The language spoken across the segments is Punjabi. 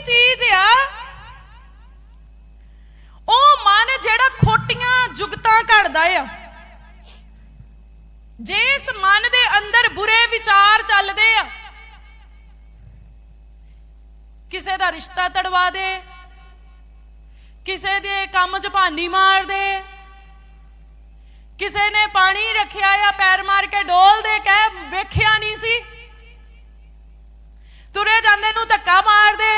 ਚੀਜ਼ ਆ। ਉਹ ਮਨ ਜਿਹੜਾ ਖੋਟੀਆਂ ਜੁਗਤਾਂ ਘੜਦਾ ਆ। ਜੇ ਇਸ ਮਨ ਦੇ ਅੰਦਰ ਬੁਰੇ ਵਿਚਾਰ ਚੱਲਦੇ ਆ, ਕਿਸੇ ਦਾ ਰਿਸ਼ਤਾ ਤੜਵਾ ਦੇ, ਕਿਸੇ ਦੇ ਕੰਮ 'ਚ ਭਾਨੀ ਮਾਰ ਦੇ, ਕਿਸੇ ਨੇ ਪਾਣੀ ਰੱਖਿਆ ਆ ਪੈਰ ਮਾਰ ਕੇ ਡੋਲ ਦੇ, ਕਹਿ ਵੇਖਿਆ ਨਹੀਂ ਸੀ। ਤੁਰੇ ਜਾਂਦੇ ਨੂੰ ਧੱਕਾ ਮਾਰ ਦੇ।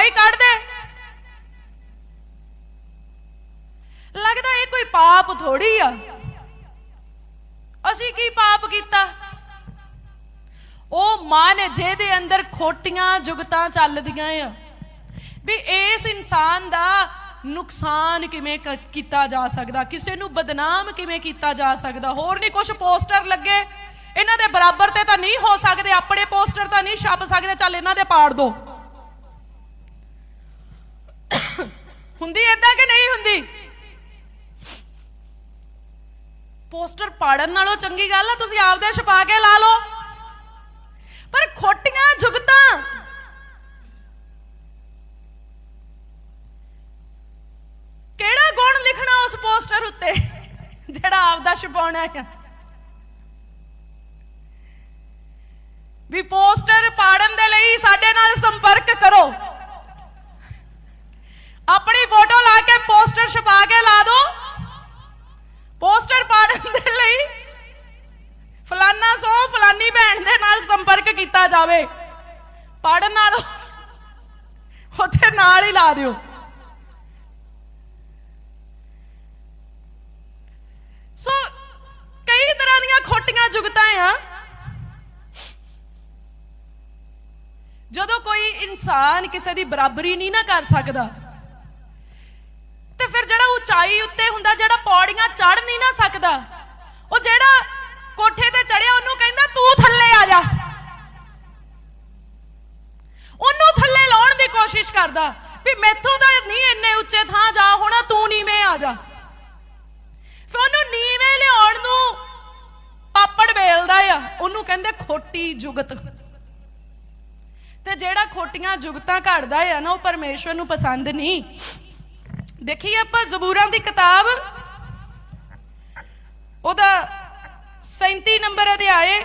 ਹਵਾਈ ਕੱਢ ਦੇ। ਲੱਗਦਾ ਇਹ ਕੋਈ ਪਾਪ ਥੋੜੀ ਆ। ਅਸੀਂ ਕੀ ਪਾਪ ਕੀਤਾ? ਉਹ ਮਨ ਜਿਹਦੇ ਅੰਦਰ ਖੋਟੀਆਂ ਜੁਗਤਾਂ ਚੱਲਦੀਆਂ ਆ, ਵੀ ਇਸ ਇਨਸਾਨ ਦਾ ਨੁਕਸਾਨ ਕਿਵੇਂ ਕੀਤਾ ਜਾ ਸਕਦਾ? ਕਿਸੇ ਨੂੰ ਬਦਨਾਮ ਕਿਵੇਂ ਕੀਤਾ ਜਾ ਸਕਦਾ? ਹੋਰ ਨਹੀਂ ਕੁਝ ਪੋਸਟਰ ਲੱਗੇ? ਇਹਨਾਂ ਦੇ ਬਰਾਬਰ ਤੇ ਤਾਂ ਨਹੀਂ ਹੋ ਸਕਦੇ, ਆਪਣੇ ਪੋਸਟਰ ਤਾਂ ਨਹੀਂ ਛਪ ਸਕਦੇ, ਚੱਲ ਇਹਨਾਂ ਦੇ ਪਾੜ ਦੋ। ਹੁੰਦੀ ਏਦਾਂ ਕਿ ਨਹੀਂ ਹੁੰਦੀ? ਪੋਸਟਰ ਪਾੜਨ ਨਾਲੋਂ ਚੰਗੀ ਗੱਲ ਆ, ਤੁਸੀਂ ਆਪਦੇ ਛਪਾ ਕੇ ਲਾ ਲਓ। ਪਰ ਖੋਟੀਆਂ ਜੁਗਤਾਂ। ਕਿਹੜਾ ਗੁਣ ਲਿਖਣਾ ਉਸ ਪੋਸਟਰ ਉੱਤੇ, ਜਿਹੜਾ ਆਪਦਾ ਛਪਾਉਣਾ ਹੈ ਵੀ ਪੋਸਟਰ ਪਾੜਨ ਦੇ ਲਈ ਸਾਡੇ ਨਾਲ ਸੰਪਰਕ ਕਰੋ। ਆਪਣੇ ਛਪਾ ਕੇ ਲਾ ਦਿਓ ਪੋਸਟਰ ਪਾੜਨ ਦੇ ਲਈ ਫਲਾਨਾ ਸੋ ਫਲਾਨੀ ਭੈਣ ਦੇ ਨਾਲ ਸੰਪਰਕ ਕੀਤਾ ਜਾਵੇ। ਪੜਨ ਨਾਲ ਉੱਥੇ ਨਾਲ ਹੀ ਲਾ ਦਿਓ। ਸੋ ਕਈ ਤਰ੍ਹਾਂ ਦੀਆਂ ਖੋਟੀਆਂ ਜੁਗਤਾਂ ਆ। ਜਦੋਂ ਕੋਈ ਇਨਸਾਨ ਕਿਸੇ ਦੀ ਬਰਾਬਰੀ ਨਹੀਂ ਨਾ ਕਰ ਸਕਦਾ ਤੇ ਫਿਰ ਜਿਹੜਾ ਉਚਾਈ ਉੱਤੇ ਹੁੰਦਾ, ਜਿਹੜਾ ਪੌੜੀਆਂ ਚੜ ਨਹੀਂ ਨਾ ਸਕਦਾ, ਉਹ ਜਿਹੜਾ ਕੋਠੇ ਤੇ ਚੜਿਆ ਉਹਨੂੰ ਕਹਿੰਦਾ, ਤੂੰ ਥੱਲੇ ਆ ਜਾ। ਉਹਨੂੰ ਥੱਲੇ ਲਾਉਣ ਦੀ ਕੋਸ਼ਿਸ਼ ਕਰਦਾ ਵੀ ਮੈਥੋਂ ਤਾਂ ਨਹੀਂ ਇੰਨੇ ਉੱਚੇ ਥਾਂ ਜਾ ਹੋਣਾ, ਤੂੰ ਨੀਵੇਂ ਆ ਜਾ। ਫਿਰ ਉਹਨੂੰ ਨੀਵੇਂ ਲਿਆਉਣ ਨੂੰ ਪਾਪੜ ਵੇਲਦਾ ਆ। ਉਹਨੂੰ ਕਹਿੰਦੇ ਖੋਟੀ ਜੁਗਤ। ਤੇ ਜਿਹੜਾ ਖੋਟੀਆਂ ਜੁਗਤਾਂ ਘੜਦਾ ਆ ਨਾ, ਉਹ ਪਰਮੇਸ਼ਵਰ ਨੂੰ ਪਸੰਦ ਨਹੀਂ। ਦੇਖੀਏ ਆਪਾਂ ਜ਼ਬੂਰਾਂ ਦੀ ਕਿਤਾਬ? ਉਹਦਾ 37 ਨੰਬਰ ਅਧਿਆਏ।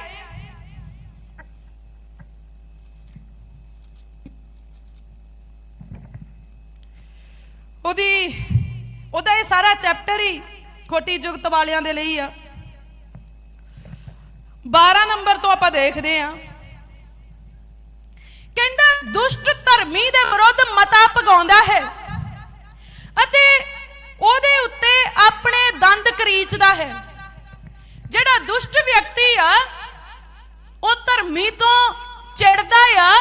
ਉਹਦੀ, ਉਹਦਾ ਇਹ ਸਾਰਾ ਚੈਪਟਰ ਹੀ ਖੋਟੀ ਜੁਗਤ ਵਾਲਿਆਂ ਦੇ ਲਈ ਆ। 12 ਨੰਬਰ ਤੋਂ ਆਪਾਂ ਦੇਖਦੇ ਆ ਕਹਿੰਦਾ, ਦੁਸ਼ਟ ਧਰਮੀ ਦੇ ਵਿਰੁੱਧ ਮਤਾ ਪਗਾਉਂਦਾ ਹੈ ਅਤੇ ਉਹਦੇ ਉੱਤੇ ਆਪਣੇ ਦੰਦ ਹੈ। ਜਿਹੜਾ ਦੁਸ਼ਟ ਵਿਅਕਤੀ ਆ, ਉਹ ਧਰਮੀ ਤੋਂ ਚਿੜਦਾ ਆ।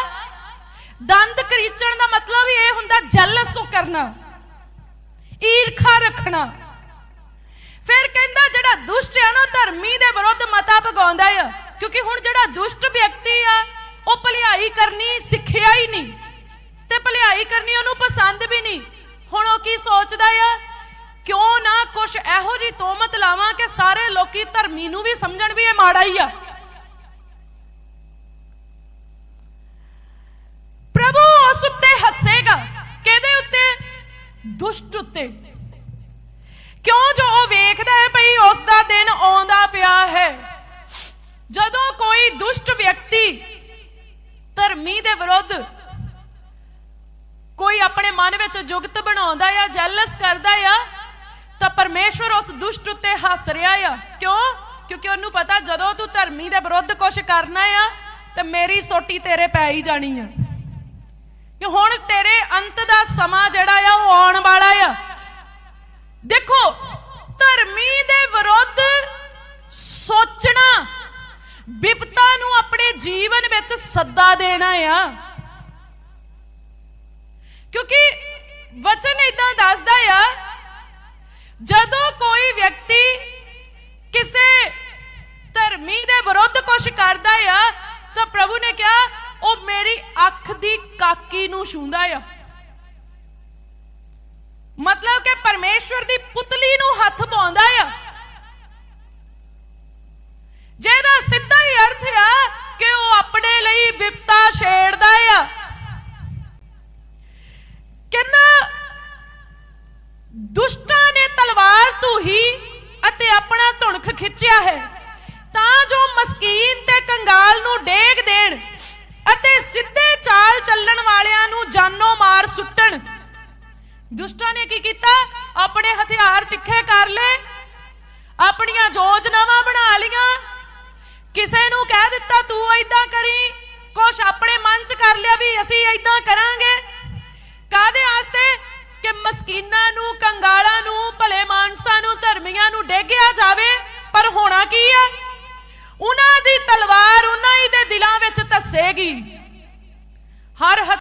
ਦੰਦ ਕਰੀਚਣ ਦਾ ਮਤਲਬ ਇਹ ਹੁੰਦਾ ਜੈਲਸ ਕਰਨਾ, ਈਰਖਾ ਰੱਖਣਾ। ਫਿਰ ਕਹਿੰਦਾ ਜਿਹੜਾ ਦੁਸ਼ਟ ਆ ਨਾ ਧਰਮੀ ਦੇ ਵਿਰੁੱਧ ਮਤਾ ਪਗਾਉਂਦਾ ਆ। ਕਿਉਂਕਿ ਹੁਣ ਜਿਹੜਾ ਦੁਸ਼ਟ ਵਿਅਕਤੀ ਆ, ਉਹ ਭਲਾਈ ਕਰਨੀ ਸਿੱਖਿਆ ਹੀ ਨਹੀਂ। ਤੇ ਭਲਾਈ ਕਰਨੀ ਉਹਨੂੰ ਪਸੰਦ ਵੀ ਨਹੀਂ। ਹੁਣ ਉਹ ਕੀ ਸੋਚਦਾ ਆ? ਕਿਉਂ ਕੁਛ ਇਹੋ ਜੀ ਤੋਮਤ ਲਾਵਾਂ ਕਿ ਸਾਰੇ ਲੋਕੀ ਧਰਮੀ ਨੂੰ ਵੀ ਸਮਝਣ ਵੀ ਇਹ ਮਾੜਾ ਹੀ ਆ। ਪ੍ਰਭੂ ਉਸ ਉੱਤੇ ਹੱਸੇਗਾ। ਕਿਹਦੇ ਉੱਤੇ? ਦੁਸ਼ਟ ਉੱਤੇ। ਕਿਉਂ ਜੋ ਉਹ ਵੇਖਦਾ ਹੈ ਭਈ ਉਸ ਦਾ ਦਿਨ ਆਉਂਦਾ ਪਿਆ ਹੈ। ਜਦੋਂ ਕੋਈ ਦੁਸ਼ਟ ਵਿਅਕਤੀ ਧਰਮੀ ਦੇ ਵਿਰੁੱਧ ਕੋਈ ਆਪਣੇ ਮਨ ਵਿੱਚ ਜੁਗਤ ਬਣਾਉਂਦਾ ਆ ਜੈਲਸ ਕਰਦਾ ਆ ਤਾਂ ਪਰਮੇਸ਼ਵਰ ਉਸ ਦੁਸ਼ਟ ਉੱਤੇ ਹੱਸ ਰਿਹਾ ਆ। ਕਿਉਂ? ਕਿਉਂਕਿ ਉਹਨੂੰ ਪਤਾ ਜਦੋਂ ਤੂੰ ਧਰਮੀ ਦੇ ਵਿਰੁੱਧ ਕੁਝ ਕਰਨਾ ਆ, ਤੇ ਮੇਰੀ ਸੋਟੀ ਤੇਰੇ ਪੈ ਹੀ ਜਾਣੀ ਆ। ਕਿ ਹੁਣ ਤੇਰੇ ਅੰਤ ਦਾ ਸਮਾਂ ਜਿਹੜਾ ਆ, ਉਹ ਆਉਣ ਵਾਲਾ ਆ। ਦੇਖੋ, ਧਰਮੀ ਦੇ ਵਿਰੁੱਧ ਸੋਚਣਾ, ਵਿਪਤਾ ਨੂੰ ਆਪਣੇ ਜੀਵਨ ਵਿੱਚ ਸੱਦਾ ਦੇਣਾ ਆ। ਕਿਉਂਕਿ ਵਚਨ ਇਦਾਂ ਦੱਸਦਾ ਆ ਜਦੋਂ ਕੋਈ ਵਿਅਕਤੀ ਕਿਸੇ ਧਰਮੀ ਦੇ ਵਿਰੁੱਧ ਕੁਝ ਕਰਦਾ ਆ, ਤਾਂ ਪ੍ਰਭੂ ਨੇ ਕਿਹਾ, ਉਹ ਮੇਰੀ ਅੱਖ ਦੀ ਕਾਕੀ ਨੂੰ ਛੂੰਦਾ ਆ। ਮਤਲਬ ਕਿ ਪਰਮੇਸ਼ਵਰ ਦੀ ਪੁਤਲੀ ਨੂੰ ਹੱਥ ਪਾਉਂਦਾ ਆ। ਜਿਹਦਾ ਸਿੱਧਾ ਹੀ ਅਰਥ ਆ ਕਿ ਉਹ ਆਪਣੇ ਲਈ ਵਿਪਤਾ ਛੇੜਦਾ ਆ। ਕਿੰਨਾ ਦੁਸ਼ਟ ਢੂਹੀ ਅਤੇ ਆਪਣਾ ਧੁਣਖ ਖਿੱਚਿਆ ਹੈ, ਤਾਂ ਜੋ ਮਸਕੀਨ ਤੇ ਕੰਗਾਲ ਨੂੰ ਡੇਗ ਦੇਣ ਅਤੇ ਸਿੱਧੇ ਚਾਲ ਚੱਲਣ ਵਾਲਿਆਂ ਨੂੰ ਜਾਨੋਂ ਮਾਰ ਸੁੱਟਣ। ਦੁਸ਼ਟਾਂ ਨੇ ਕੀ ਕੀਤਾ? ਆਪਣੇ ਹਥਿਆਰ ਤਿੱਖੇ ਕਰ ਲਏ। ਆਪਣੀਆਂ ਯੋਜਨਾਵਾਂ ਬਣਾ ਲੀਆਂ ਕਿਸੇ ਨੂੰ ਕਹਿ ਦਿੱਤਾ, ਤੂੰ ਐਦਾਂ ਕਰੀ, ਕੁਛ ਆਪਣੇ ਮਨ 'ਚ ਕਰ ਲਿਆ ਵੀ ਅਸੀਂ ਐਦਾਂ ਕਰਾਂਗੇ। ਕਾਦੇ ਵਾਸਤੇ? ਕਿ ਮਸਕੀਨਾਂ ਨੂੰ ਕੰਗਾਲਾਂ ਉਹਨਾਂ